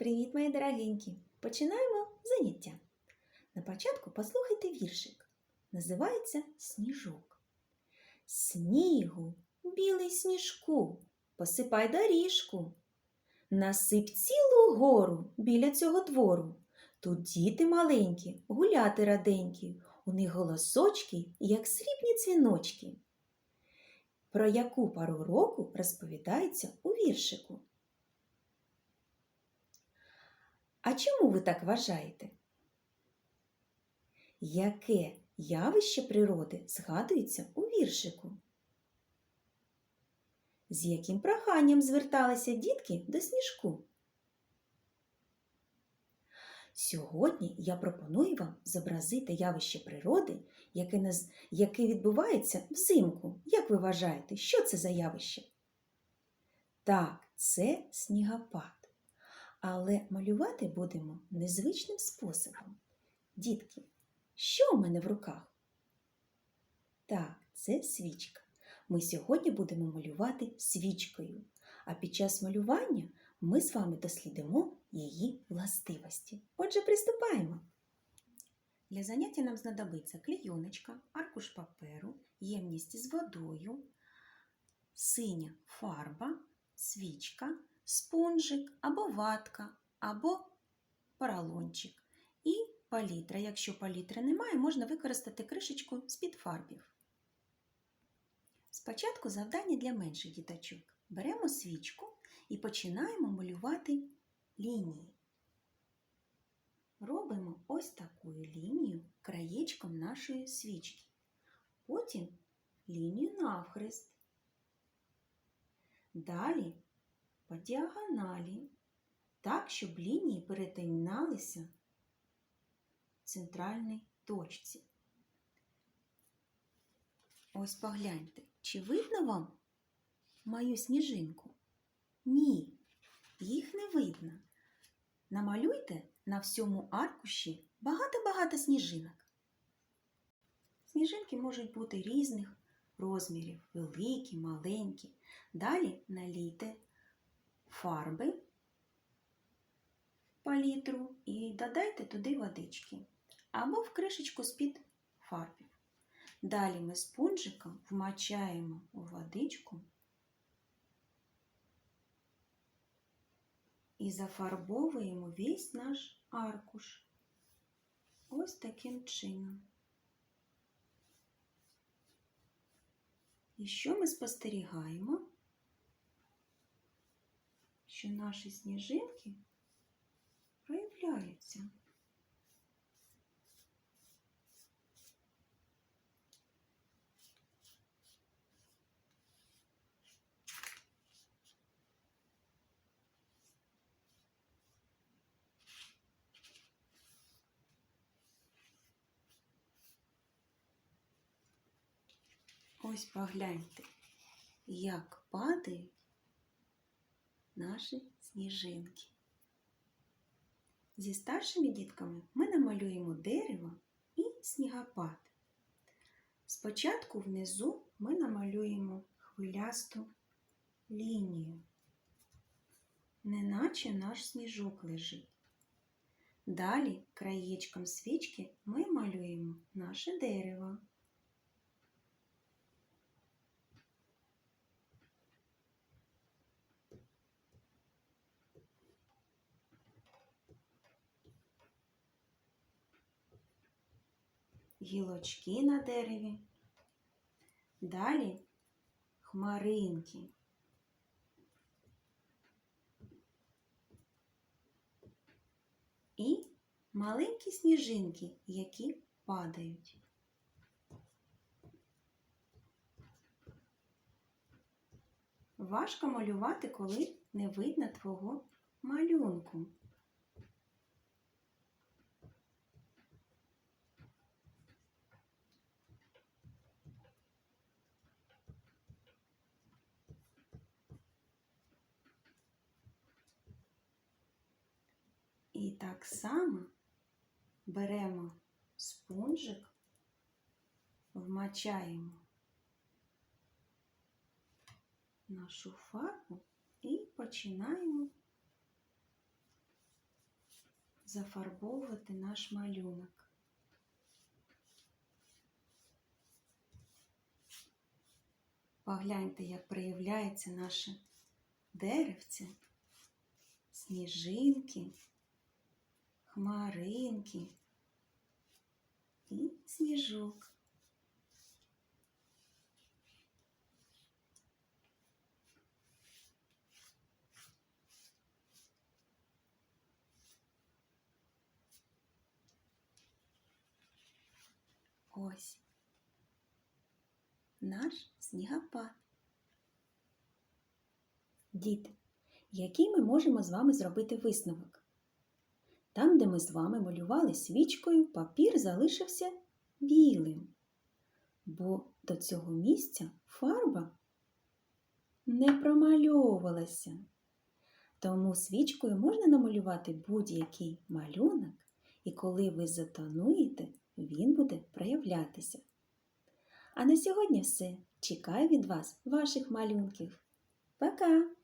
Привіт, мої дорогенькі! Починаємо заняття. На початку послухайте віршик. Називається Сніжок. Снігу, білий сніжку, посипай доріжку. Насип цілу гору біля цього двору. Тут діти маленькі, гуляти раденькі, у них голосочки, як срібні дзвіночки. Про яку пару року розповідається у віршику? А чому ви так вважаєте? Яке явище природи згадується у віршику? З яким проханням зверталися дітки до сніжку? Сьогодні я пропоную вам зобразити явище природи, яке, наз... яке відбувається взимку. Як ви вважаєте, що це за явище? Так, це снігопад. Але малювати будемо незвичним способом. Дітки, що у мене в руках? Так, це свічка. Ми сьогодні будемо малювати свічкою, а під час малювання ми з вами дослідимо її властивості. Отже, приступаємо. Для заняття нам знадобиться клійоночка, аркуш паперу, ємність з водою, синя фарба, свічка, спонжик або ватка, або поролончик і палітра. Якщо палітри немає, можна використати кришечку з-під фарбів. Спочатку завдання для менших діточок. Беремо свічку і починаємо малювати лінії. Робимо ось таку лінію краєчком нашої свічки. Потім лінію навхрест. Далі по діагоналі, так, щоб лінії перетиналися в центральній точці. Ось погляньте, чи видно вам мою сніжинку? Ні, їх не видно. Намалюйте на всьому аркуші багато-багато сніжинок. Сніжинки можуть бути різних розмірів, великі, маленькі. Далі налійте фарби палітру і додайте туди водички або в кришечку з-під фарбів. Далі ми спонжиком вмачаємо у водичку і зафарбовуємо весь наш аркуш. Ось таким чином. І що ми спостерігаємо? Що наші сніжинки проявляються. Ось погляньте, як падають наші сніжинки. Зі старшими дітками ми намалюємо дерево і снігопад. Спочатку внизу ми намалюємо хвилясту лінію, неначе наш сніжок лежить. Далі краєчком свічки ми малюємо наше дерево. Гілочки на дереві, далі хмаринки. І маленькі сніжинки, які падають. Важко малювати, коли не видно твого малюнку. І так само беремо спонжик, вмачаємо нашу фарбу і починаємо зафарбовувати наш малюнок. Погляньте, як проявляється наше деревце, сніжинки, хмаринки і сніжок. Ось наш снігопад. Діти, який ми можемо з вами зробити висновок? Там, де ми з вами малювали свічкою, папір залишився білим, бо до цього місця фарба не промальовувалася. Тому свічкою можна намалювати будь-який малюнок, і коли ви затонуєте, він буде проявлятися. А на сьогодні все. Чекаю від вас ваших малюнків. Пока!